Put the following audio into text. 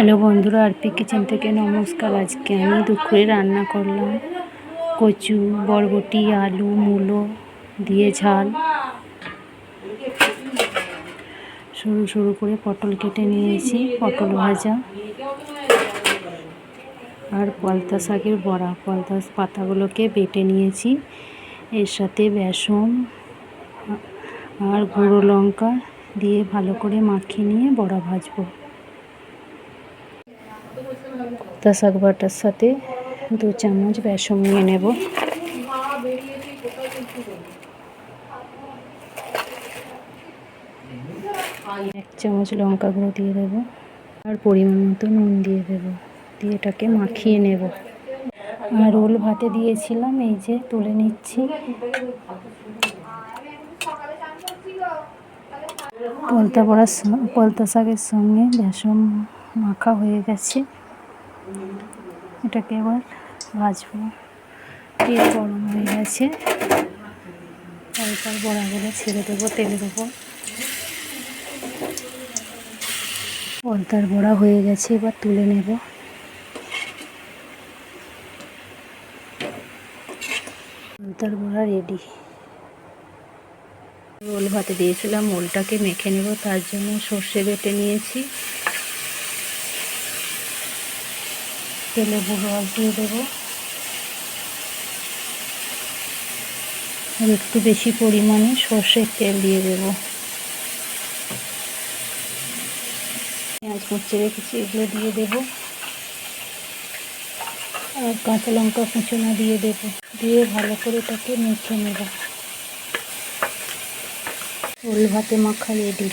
Hello বন্ধুরা RP kitchen থেকে নমস্কার। আজকে আমি দুপুরে রান্না করলাম কচু, বরবটি, আলু, মূলো দিয়ে ঝাল। সরু সরু করে পটল কেটে নিয়েছি, পটল ভাজা আর পলতা শাকের বড়া। পলতা পাতাগুলোকে বেটে নিয়েছি, এর সাথে বেসন আর গুঁড়ো লঙ্কা দিয়ে ভালো করে মাখিয়ে নিয়ে বড়া ভাজবো। তা শাক বাটার সাথে দু চামচ বেসন নিয়ে নেব। এক চামচ লঙ্কা গুঁড়ো দিয়ে দেবো। আর পরিমাণ মতো নুন দিয়ে দেবো। দিয়ে এটাকে মাখিয়ে নেব। আর রোল ভাতে দিয়েছিলাম, এই যে তুলে নিচ্ছি। পলতা বড়ার পলতা শাকের সঙ্গে বেসন মাখা হয়ে গেছে। এটাকে এবার ভাজবো। তেল গরম হয়ে গেছে। তারপর বড়াগুলো ছেড়ে দেবো তেলের ওপর পলতার বড়া হয়ে গেছে, এবার তুলে নেব। পলতার বড়া রেডি রোল ভাতে দিয়েছিলাম, ওলটাকে মেখে নেব, তার জন্য সর্ষে বেটে নিয়েছি। তেলে বুড়ো জল দিয়ে দেবো। আর একটু বেশি পরিমাণে সর্ষের তেল দিয়ে দেবো। পেঁয়াজ কুচে রেখেছি, এগুলো দিয়ে দেবো। আর কাঁচা লঙ্কা কুচোনা দিয়ে দেবো। দিয়ে ভালো করে এটাকে মেখে নেব। ওল ভাতে মাখা রেডি